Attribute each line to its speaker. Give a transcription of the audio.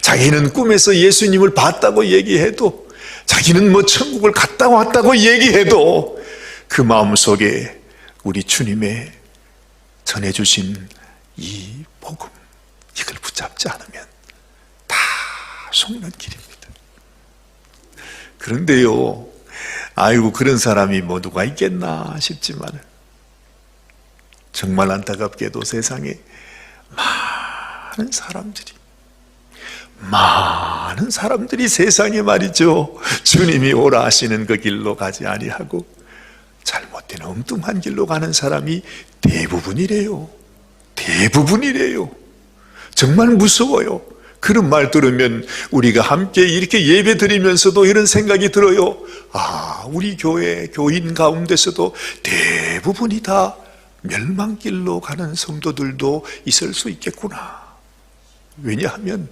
Speaker 1: 자기는 꿈에서 예수님을 봤다고 얘기해도 자기는 뭐 천국을 갔다 왔다고 얘기해도 그 마음 속에 우리 주님의 전해주신 이 복음 이걸 붙잡지 않으면 다 속는 길입니다. 그런데요, 아이고 그런 사람이 뭐 누가 있겠나 싶지만 정말 안타깝게도 세상에 많은 사람들이 많은 사람들이 세상에 말이죠. 주님이 오라 하시는 그 길로 가지 아니하고 잘못된 엉뚱한 길로 가는 사람이 대부분이래요. 대부분이래요. 정말 무서워요. 그런 말 들으면 우리가 함께 이렇게 예배 드리면서도 이런 생각이 들어요. 아 우리 교회 교인 가운데서도 대부분이 다. 멸망길로 가는 성도들도 있을 수 있겠구나. 왜냐하면